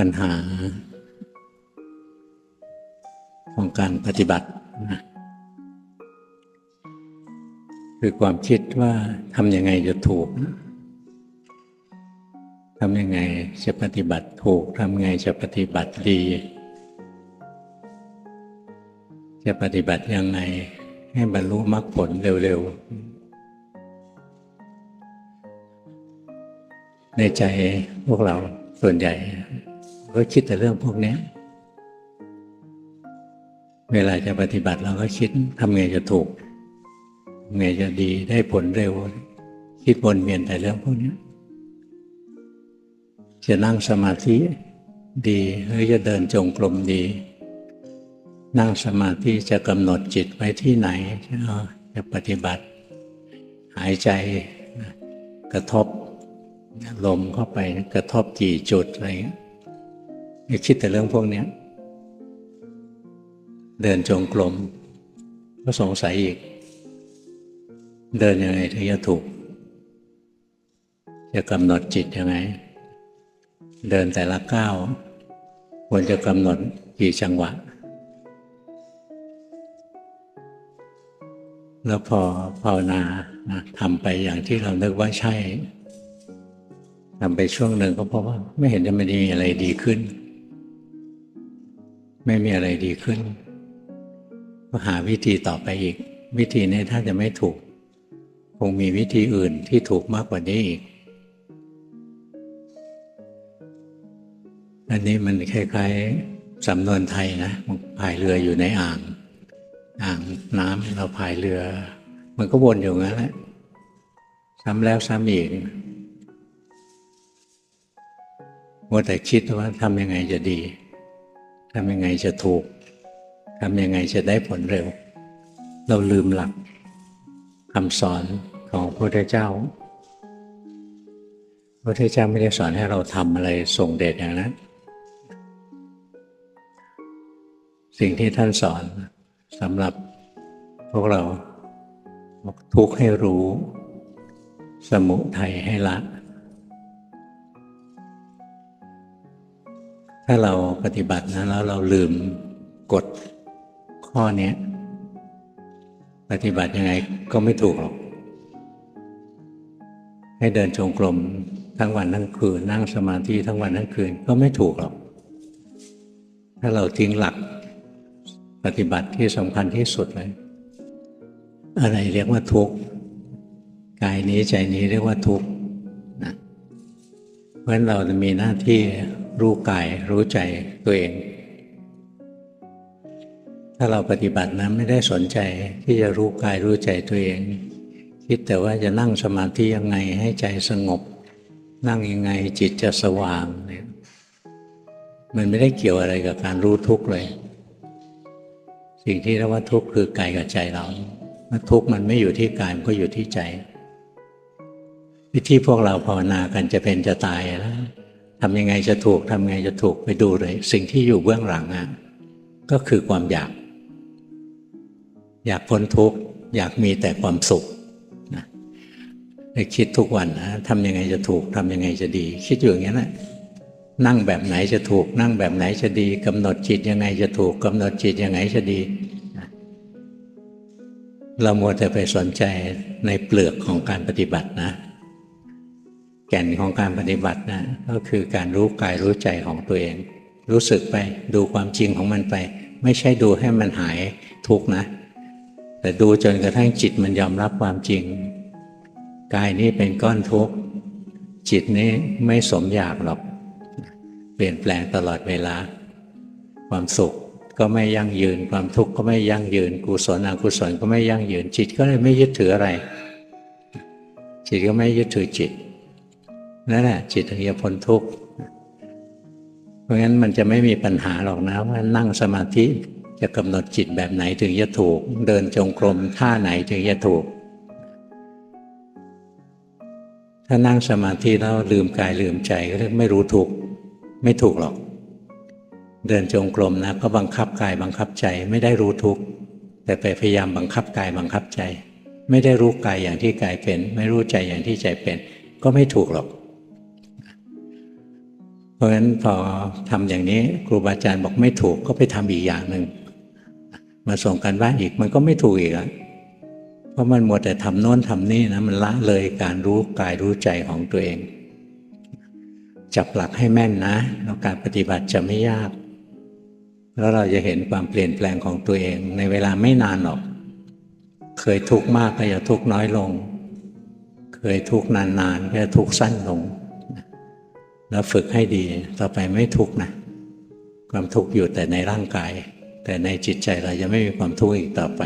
ปัญหา ของการปฏิบัตินะคือความคิดว่าทำยังไงจะถูกทำยังไงจะปฏิบัติถูกทำยังไงจะปฏิบัติดี จะปฏิบัติยังไงให้บรรลุมรรคผลเร็วๆ ในใจพวกเราส่วนใหญ่ ก็คิดแต่เรื่องพวกนี้ เวลาจะปฏิบัติเราก็คิดทำไงจะถูกทำไงจะดีได้ผลเร็ว คิดวนเวียนแต่เรื่องพวกนี้จะนั่งสมาธิดีหรือจะเดินจงกรมดี นั่งสมาธิจะกำหนดจิตไว้ที่ไหนจะปฏิบัติ หายใจกระทบลมเข้าไปกระทบกี่จุดอะไรเงี้ย อย่าคิดแต่เรื่องพวกนี้เดินจงกรมก็สงสัยอีก เดินยังไงถึงจะถูก จะกำหนดจิตยังไง เดินแต่ละก้าวควรจะกำหนดกี่จังหวะ แล้วพอภาวนานะทำไปอย่างที่เรานึกว่าใช่ทำไปช่วงหนึ่งก็เพราะว่าไม่เห็นจะไม่มีอะไรดีขึ้น ไม่มีอะไรดีขึ้น ก็หาวิธีต่อไปอีก วิธีนี้ถ้าจะไม่ถูก คงมีวิธีอื่นที่ถูกมากกว่านี้อีก อันนี้มันคล้ายๆสำนวนไทยนะพายเรืออยู่ในอ่าง อ่างน้ำเราพายเรือ มันก็วนอยู่งั้นแหละซ้ำแล้วซ้ำอีกว่าแต่คิดว่าทำยังไงจะดี ทำยังไงจะถูกทำยังไงจะได้ผลเร็ว เราลืมหลักคำสอนของพระพุทธเจ้าพระพุทธเจ้าไม่ได้สอนให้เราทำอะไรส่งเดชอย่างนั้น สิ่งที่ท่านสอนสำหรับพวกเราทุกข์ให้รู้ สมุทัยให้ละ ถ้าเราปฏิบัตินะแล้วเราลืมกฎข้อเนี้ปฏิบัติยังไงก็ไม่ถูกหรอก ให้เดินจงกรมทั้งวันทั้งคืน นั่งสมาธิทั้งวันทั้งคืนก็ไม่ถูกหรอก ถ้าเราทิ้งหลักปฏิบัติที่สำคัญที่สุดเลย อะไรเรียกว่าทุกข์กายนี้ใจนี้เรียกว่าทุกข์นะเพราะฉะนั้นเราจะมีหน้าที่ รู้กายรู้ใจตัวเอง ถ้าเราปฏิบัตินะไม่ได้สนใจที่จะรู้กายรู้ใจตัวเอง คิดแต่ว่าจะนั่งสมาธิยังไงให้ใจสงบ นั่งยังไงจิตจะสว่างเนี่ยมันไม่ได้เกี่ยวอะไรกับการรู้ทุกข์เลย สิ่งที่เรียกว่าทุกข์คือกายกับใจเราเมื่อทุกข์มันไม่อยู่ที่กายมันก็อยู่ที่ใจ วิธีพวกเราภาวนากันจะเป็นจะตายแล้ว ทำยังไงจะถูกทำยังไงจะถูกไปดูเลย สิ่งที่อยู่เบื้องหลังอะก็คือความอยาก อยากพ้นทุกข์อยากมีแต่ความสุขนะได้คิดทุกวันนะทำยังไงจะถูกทำยังไงจะดี คิดอยู่อย่างนี้แหละนั่งแบบไหนจะถูก นั่งแบบไหนจะดีกำหนดจิตยังไงจะถูกกำหนดจิตยังไงจะดีเรามัวแต่ไปสนใจในเปลือกของการปฏิบัตินะ แก่นของการปฏิบัตินะก็คือการรู้กายรู้ใจของตัวเอง รู้สึกไปดูความจริงของมันไป ไม่ใช่ดูให้มันหายทุกนะ แต่ดูจนกระทั่งจิตมันยอมรับความจริง กายนี้เป็นก้อนทุกข์จิตนี้ไม่สมอยากหรอก เปลี่ยนแปลงตลอดเวลา ความสุขก็ไม่ยั่งยืน ความทุกข์ก็ไม่ยั่งยืนกุศลอกุศลก็ไม่ยั่งยืน จิตก็เลยไม่ยึดถืออะไร จิตก็ไม่ยึดถือจิต นั่นแหละจิตถึงจะพ้นทุกข์เพราะงั้นมันจะไม่มีปัญหาหรอกนะว่านั่งสมาธิจะกำหนดจิตแบบไหนถึงจะถูก เดินจงกรมท่าไหนถึงจะถูก ถ้านั่งสมาธิแล้วลืมกายลืมใจก็เรียกไม่รู้ทุกข์ไม่ถูกหรอก เดินจงกรมนะก็บังคับกายบังคับใจไม่ได้รู้ทุกข์แต่ไปพยายามบังคับกายบังคับใจ ไม่ได้รู้กายอย่างที่กายเป็น ไม่รู้ใจอย่างที่ใจเป็น ก็ไม่ถูกหรอก เพราะฉะนั้นพอทำอย่างนี้ครูบาอาจารย์บอกไม่ถูกก็ไปทำอีกอย่างหนึ่งมาส่งกันบ้านอีกมันก็ไม่ถูกอีกอะเพราะมันหมัวแต่ทำโน้นทำนี่นะมันละเลยการรู้กายรู้ใจของตัวเอง จับหลักให้แม่นนะแล้วการปฏิบัติจะไม่ยาก แล้วเราจะเห็นความเปลี่ยนแปลงของตัวเอง ในเวลาไม่นานหรอก เคยทุกข์มากก็จะทุกข์น้อยลง เคยทุกข์นานๆก็จะทุกข์สั้นลง แล้วฝึกให้ดีต่อไปไม่ทุกข์นะความทุกข์อยู่แต่ในร่างกาย แต่ในจิตใจเราจะไม่มีความทุกข์อีกต่อไป